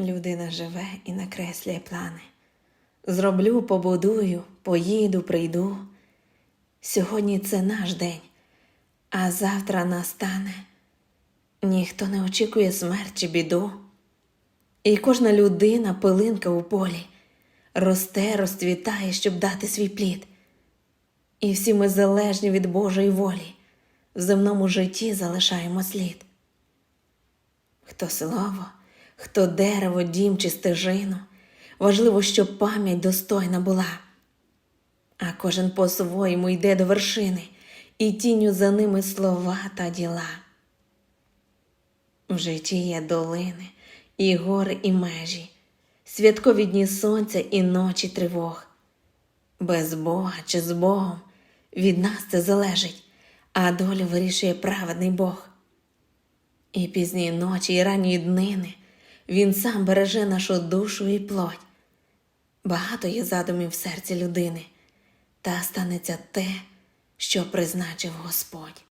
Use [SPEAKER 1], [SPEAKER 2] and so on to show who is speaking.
[SPEAKER 1] Людина живе і накреслює плани. Зроблю, побудую, поїду, прийду. Сьогодні це наш день, а завтра настане. Ніхто не очікує смерть чи біду. І кожна людина пилинка у полі росте, розцвітає, щоб дати свій плід. І всі ми залежні від Божої волі, в земному житті залишаємо слід. Хто слово, хто дерево, дім чи стежину, важливо, щоб пам'ять достойна була. А кожен по-своєму йде до вершини, і тінню за ними слова та діла. В житті є долини, і гори, і межі, святкові дні сонця і ночі тривог. Без Бога чи з Богом від нас це залежить, а долю вирішує праведний Бог. І пізні ночі, і ранні днини Він сам береже нашу душу і плоть. Багато є задумів в серці людини, та станеться те, що призначив Господь.